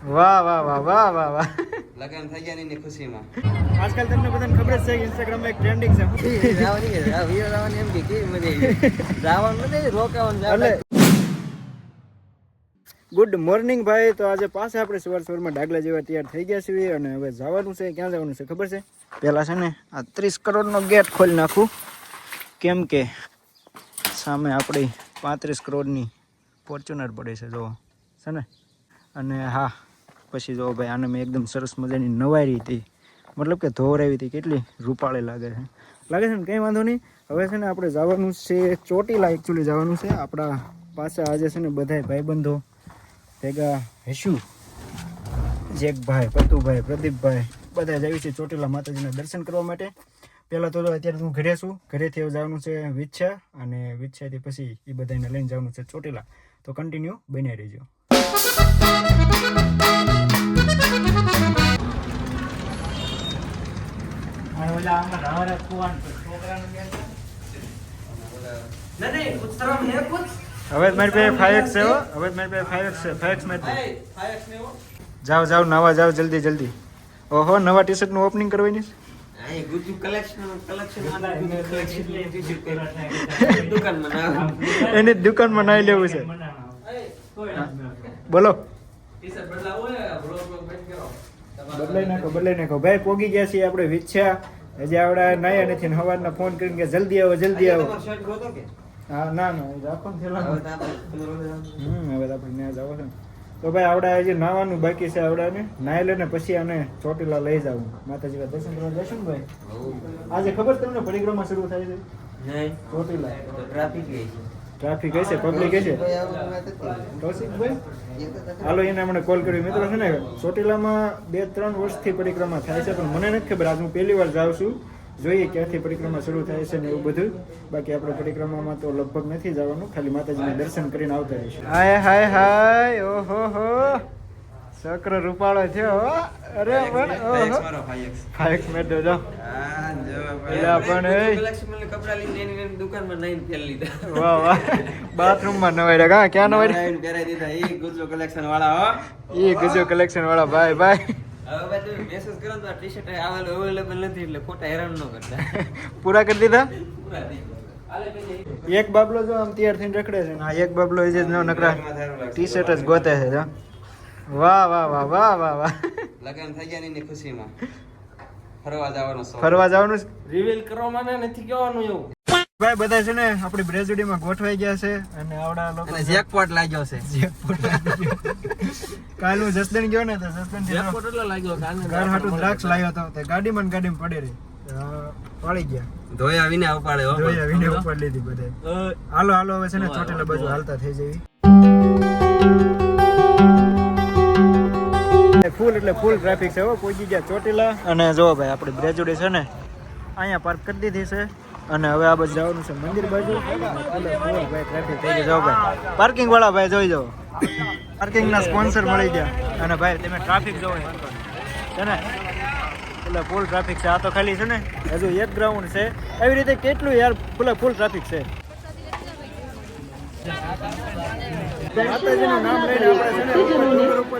વાહ વાહ વાહ વાહ વાહ વાહ. લગન થઈ ગયા ની ખુશીમાં. આજકાલ તમને બધાને ખબર જ છે કે ઇન્સ્ટાગ્રામમાં એક ટ્રેન્ડિંગ છે. એમ કે મને રાવાનું રોકાવન એટલે ગુડ મોર્નિંગ ભાઈ તો આજે પાસે આપણે સવાર સવારમાં ડાગલા જેવા તૈયાર થઈ ગયા છીએ અને હવે જવાનું છે ક્યાં જવાનું છે ખબર છે? પહેલાં છે ને આ ત્રીસ કરોડનો ગેટ ખોલી નાખું. કેમ કે સામે આપણી પાંત્રીસ કરોડની ફોર્ચ્યુનર પડે છે જો છે ને? અને હા પછી જો ભાઈ આને મેં એકદમ સરસ મજાની નવારી હતી. મતલબ કે ધોવરાવી હતી, કેટલી રૂપાળી લાગે છે. લાગે છે ને? કંઈ વાંધો નહીં. હવે છે ને આપણે જવાનું છે ચોટીલા એકચ્યુઅલી જવાનું છે. આપણા પાસે આજે છે ને બધાય ભાઈબંધો ભેગા હેશું. જેકભાઈ, પતુભાઈ, પ્રદીપભાઈ બધા જ છે ચોટીલા માતાજીના દર્શન કરવા માટે. પહેલાં તો અત્યારે હું ઘરે છું. ઘરેથી જવાનું છે વિચ્છા અને વિચ્છાથી પછી એ બધાને લઈને જવાનું છે ચોટીલા. તો કન્ટિન્યુ બની રહેજો. હવે મારી પાસે ફાઈવ એક્સ છે હો. હવે મારી પાસે ફાઈવ એક્સ છે ફાઈવ એક્સ મારી જાઓ જાઓ નવા જાઓ જલ્દી જલ્દી. ઓહો નવા ટી શર્ટનું ઓપનિંગ કરવાની છે? એની જ દુકાનમાં નાઈ લેવું છે. બોલો. બદલાઈ નાખો બદલાઈ નાખો. ભાઈ પોગી ગયા છીએ આપણે વિચ્છા. હજી આવડા નાયા નથી સવારના ફોન કરીને કે જલ્દી આવો જલ્દી આવો. હા ના ના રાખો ને હમ હવે આપણે ત્યાં જવું છે. તો ભાઈ આવડા હજી નાવાનું બાકી છે આવડાને. નાઈ લઈને પછી આને ચોટીલા લઈ જાવું માતાજી દર્શન કરવા જશું ને ભાઈ? આજે ખબર તમને પરિક્રમા શરૂ થાય છે? ચોટીલા. ટ્રાફિક હશે પબ્લિક હશે? કૌશિકભાઈ? હાલો એને હમણાં કોલ કર્યો. મિત્રો છે ને ચોટીલામાં બે ત્રણ વર્ષથી પરિક્રમા થાય છે પણ મને નથી ખબર. આજ હું પહેલી વાર જાઉં છું. જોઈએ ક્યાંથી પરિક્રમા શરૂ થાય છે ને એવું બધું. બાકી આપણે પરિક્રમામાં તો લગભગ નથી જવાનું ખાલી માતાજીના દર્શન કરીને આવતા રહીશું. હાય હાય હાય ઓહો હો. સક્ર રૂપાળો થયો. અરે પણ ઓહો. ફાઈક મેડો જો. એલા પણ એ. કપડા લઈને એની દુકાનમાં નાઈને પહેરી લીધા. વાહ વાહ. બાથરૂમમાં નવાઈ કા ક્યાં નવાઈ નાઈને પહેરાઈ દીધા. એ ગુજરો કલેક્શન વાળા હો. એ ગજો કલેક્શન વાળા ભાઈ ભાઈ. હવે તમે મેસેજ કરો તો ટી શર્ટ અવેલેબલ નથી એટલે ખોટા હેરાન ન કરતા. પૂરા કરી દીધા? પૂરા એક બાબલો જો આમ તૈયાર થઈને રખડે છે આ એક બાબલો એ જે નકરા ટી શર્ટ જ ગોતે છે વાહ વાહ વાહ વાહ વાહ વાહ. લગન થઈ ગયા ની ખુશીમાં. ફરવા જવાનો ફરવા જવાનું રિવીલ કરવામાં નથી કહેવાનું એવું. ભાઈ બધા છે ને આપણી બ્રેઝડીમાં ગોઠવાઈ ગયા છે અને આવડા લોકો જેકપોટ લાગ્યો છે. કાલ હું જસદણ ગયો ને તો જસદણ જેકપોટ એટલો લાગ્યો કે ઘર હાટું દ્રાક્ષ લાવ્યો હતો તે ગાડીમાં ગાડીમાં પડી રહી. પડી ગયા. ધોયા વિને ઉપાડે હો જોઈએ વિને ઉપર લીધી બધે હાલો હાલો હવે છે ને ચોટેલા બાજુ હાલતા થઈ જવી ફૂલ એટલે ફૂલ ટ્રાફિક છે હો. પહોંચી ગયા ચોટીલા. અને જો ભાઈ આપણી બ્રેજુડી છે ને અહીંયા પાર્ક કરી દીધી છે. અને હવે આ બાજુ જવાનું છે મંદિર બાજુ. ભાઈ ટ્રાફિક થઈ ગયો. ભાઈ પાર્કિંગ વાળા ભાઈ જોઈ જાઓ. પાર્કિંગ ના સ્પોન્સર મળી ગયા. અને ભાઈ તમે ટ્રાફિક જોવો છે ને? એટલે ફૂલ ટ્રાફિક છે. આ તો ખાલી છે ને હજુ એક ગ્રાઉન્ડ છે. એવી રીતે કેટલું યાર ફૂલ ફૂલ ટ્રાફિક છે. માતાજીનું નામ લઈને આપણે છે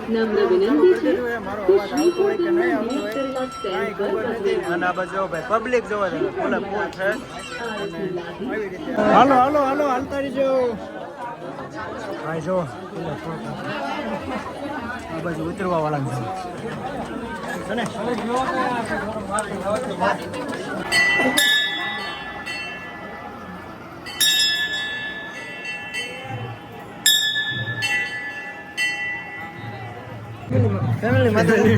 ને નમ્ર વિનંતી છે. કે નહીં આવતો ખબર નથી. અને આ બાજુ ભાઈ પબ્લિક જોવો છે. ફૂલે ફૂલ છે હાલો હાલો હાલો હાલતા રહીજો ભાઈ જો. આ બાજુ ઉતરવા વાળા છે ને? ફેમિલી માતાજી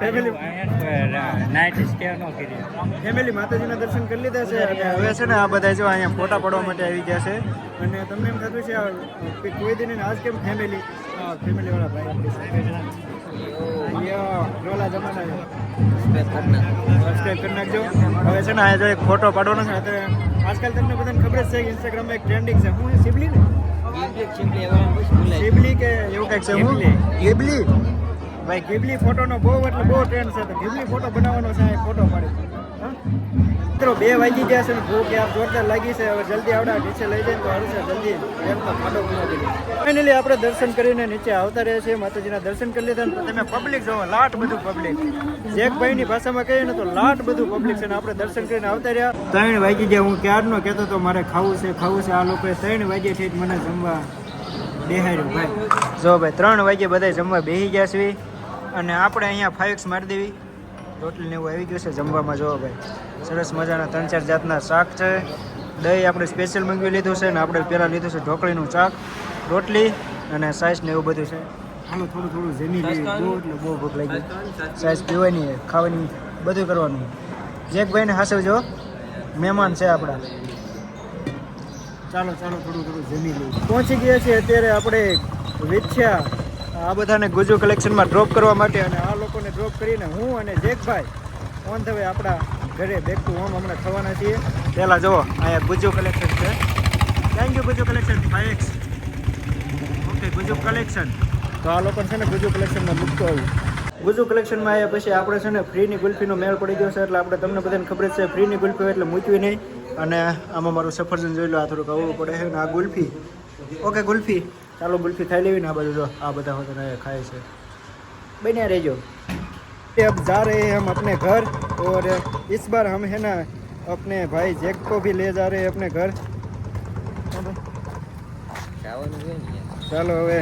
ફેમિલી ફેમિલી માતાજીના દર્શન કરી લીધા છે અને હવે છે ને આ બધા જો અહીંયા ફોટા પડવા માટે આવી ગયા છે. અને તમને એમ થતું છે કે કોઈ દિન આજ કેમ ફેમિલી ફેમિલી વાળા ભાઈ રોલા જમાના સબસ્ક્રાઇબ કરી નાખજો. હવે છે ને આ જો એક ફોટો પાડવાનો છે અત્યારે આજકાલ તમને બધાને ખબર જ છે કે ઇન્સ્ટાગ્રામમાં એક ટ્રેન્ડિંગ છે. હું સિબલી ને કે એવું કંઈક છે હું? ગેબલી. ભાઈ ગિબલી. ફોટોનો બહુ એટલે બહુ ટ્રેન્ડ છે તો ગિબલી ફોટો બનાવવાનો છે ફોટો પાડી હા? મિત્રો, બે વાગી ગયા છે ભૂખ યાર જોરદાર લાગી છે. હવે જલ્દી આવડા, નીચે લઈ જાય તો હરશે જલ્દી ફાઇનલી આપણે દર્શન કરીને નીચે આવતા રહ્યા છીએ. માતાજીના દર્શન કરી લીધા ને તમે પબ્લિક જોવો લાટ બધું પબ્લિક જેકભાઈની ભાષામાં કહીએ ને તો લાટ બધું પબ્લિક છે ને આપણે દર્શન કરીને આવતા રહ્યા. ત્રણ વાગી ગયા. હું ક્યારનો કહેતો તો મારે ખાવું છે ખાવું છે. આ લોકોએ ત્રણ વાગ્યે છે જ મને જમવા બેહાડ્યું ભાઈ. જો ભાઈ, ત્રણ વાગ્યે બધા જમવા બેસી ગયા છે અને આપણે અહીંયા ફાઇવ્સ મારી દેવી. ટોટલ ને એવું આવી ગયું છે જમવામાં. જોવો ભાઈ. સરસ મજાના ત્રણ ચાર જાતના શાક છે. દહીં આપણે સ્પેશિયલ મંગાવી લીધું છે ને આપણે પહેલાં લીધું છે ઢોકળીનું શાક રોટલી અને સાઈઝ ને એવું બધું છે. હાલો થોડું થોડું જમી લેવી બહુ એટલે બહુ ભૂખ લાગી. સાઈઝ પીવાની છે, ખાવાની બધું કરવાનું. જેકભાઈને હાસવજો મહેમાન છે આપણા. ચાલો ચાલો થોડું થોડું જમી લઈએ. પહોંચી ગયા છીએ અત્યારે આપણે વેચ્યા આ બધાને ગુજુ કલેક્શનમાં ડ્રોપ કરવા માટે અને આ લોકોને ડ્રોપ કરીને હું અને જેકભાઈ ઓન ધ વે આપણા ઘરે બેક ટુ હોમ હમણાં થવાના છીએ. પહેલાં જુઓ અહીંયા ગુજુ કલેક્શન છે. થેન્ક યુ ગુજુ કલેક્શન ફાઇક્સ ઓકે ગુજુ કલેક્શન તો આ લોકો છે ને ગુજુ કલેક્શનમાં મૂકતો આવ્યું ગુજુ કલેક્શનમાં આવ્યા પછી આપણે છે ને ફ્રીની ગુલ્ફીનો મેળ પડી ગયો છે, એટલે આપણે તમને બધાને ખબર છે, ફ્રીની ગુલ્ફી હોય એટલે મૂકવી નહીં. અને આમાં મારું સફરજન જોઈ લો, આ થોડુંક આવવું પડે છે ને આ ગુલ્ફી. ઓકે ગુલ્ફી. ચાલો ગુલ્ફી ખાઈ લેવી ને આ બાજુ જો, આ બધા હોતા ને ખાય છે. બન્યા રહેજો. अब जा रहे हैं हम अपने घर और इस बार हम है ना अपने भाई जैक को भी ले जा रहे हैं अपने घर જવાનું છે ને યાર. ચાલો હવે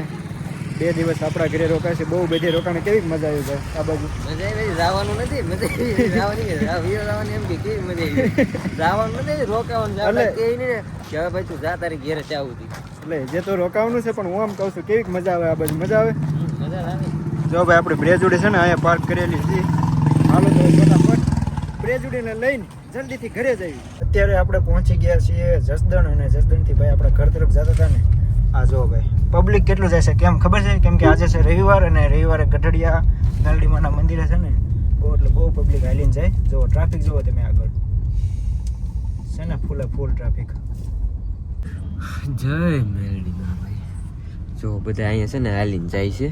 બે દિવસ આપણા ઘરે રોકાશે બહુ બધી રોકાણે કેવી મજા આવી ભાઈ આ બાજુ મજા આવી જવાનું નથી મજા આવી જવાની કે જા- વીરો જવાની એમ કે કેવી મજા આવી જવાનું નથી રોકાવાનું છે. આપણે એટલે- કહે નહીં ને કે હવે ભાઈ તું જા તારી ઘેરે ચાવું હતી એટલે જે તો રોકાવાનું છે પણ હું આમ કહું છું કેવી મજા આવે આ બાજુ મજા આવે મજા આવે જો ભાઈ, આપણે બ્રેજુડી છે ને, અહીંયા પાર્ક કરેલી છે હાલો તો ફટાફટ બ્રેજુડીને લઈને જલ્દીથી ઘરે જઈએ. અત્યારે આપણે પહોંચી ગયા છીએ જસદણ અને જસદણથી ભાઈ આપણા ઘર તરફ જતા હતા ને. આ જો ભાઈ પબ્લિક કેટલું જાય છે કેમ ખબર છે? કેમ કે આજે છે રવિવાર અને રવિવારે ગઢડિયા ગાલડીમાના મંદિરે છે ને, બહુ એટલે બહુ પબ્લિક હાલીને જાય. જો ટ્રાફિક જુઓ તમે આગળ. છે ને ફૂલે ફૂલ ટ્રાફિક જય મેલડીમાં ભાઈ. જો બધા અહીંયા છે ને હાલીને જાય છે.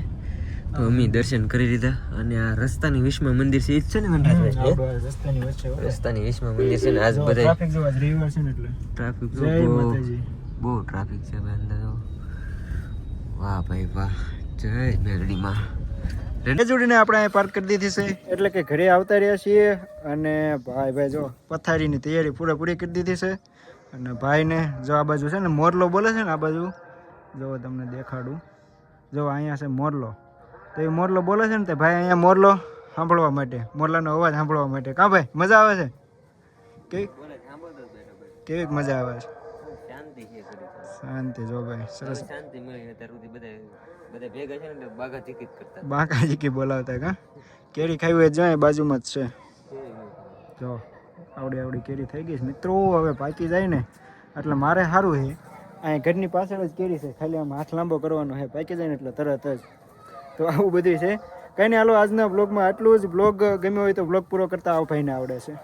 અમે દર્શન કરી લીધા અને આ રસ્તાની વિશ્વમાં મંદિર છે એ જ છે ને વનરાજભાઈ? રસ્તાની વચ્ચે રસ્તાની વિશ્વમાં મંદિર છે ને આજ બધા ટ્રાફિક જો બહુ ટ્રાફિક છે ભાઈ અંદર વાહ ભાઈ વાહ. જય મેરડીમાં. રેડે જોડીને આપણે અહીં પાર્ક કરી દીધી છે. એટલે કે ઘરે આવતા રહ્યા છીએ અને ભાઈ ભાઈ જો પથારીની તૈયારી પૂરેપૂરી કરી દીધી છે. અને ભાઈને જો આ બાજુ છે ને મોરલો બોલે છે ને આ બાજુ જો તમને દેખાડું. જો અહીંયા છે મોરલો. તો એ મોરલો બોલે છે ને તે ભાઈ અહીંયા મોરલો સાંભળવા માટે, મોરલાનો અવાજ સાંભળવા માટે. કાં ભાઈ, મજા આવે છે? કેવી? કેવી મજા આવે છે? શાંતિ જો ભાઈ, સરસ. શાંતિ મળી અત્યાર બોલાવતા કા? કેરી ખાવી હોય જાય, બાજુમાં જ છે. જો, આવડી આવડી કેરી થઈ ગઈ છે. મિત્રો, હવે પાકી જાય ને, એટલે મારે સારું છે. અહીંયા ઘરની પાછળ જ કેરી છે, ખાલી આમ હાથ લાંબો કરવાનો છે. પાકી જાય ને એટલે તરત જ. તો આવું બધું છે. કંઈ નહીં હાલો આજના બ્લોગમાં આટલું જ. બ્લોગ ગમ્યો હોય તો બ્લોગ પૂરો કરતા આવો ભાઈને આવડે છે.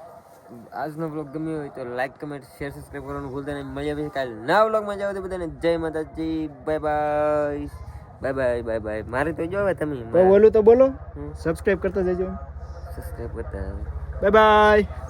આજનો બ્લોગ ગમ્યો હોય તો લાઈક કમેન્ટ શેર સબસ્ક્રાઈબ કરવાનું ભૂલતા નહીં. મજા આવે કાલે નવા બ્લોગમાં જાવ તો બધાને જય Mataji. Bye bye bye bye bye bye મારે તો જો હવે તમે બોલું તો બોલો. સબસ્ક્રાઈબ કરતા જજો. સબસ્ક્રાઈબ કરતા. Bye bye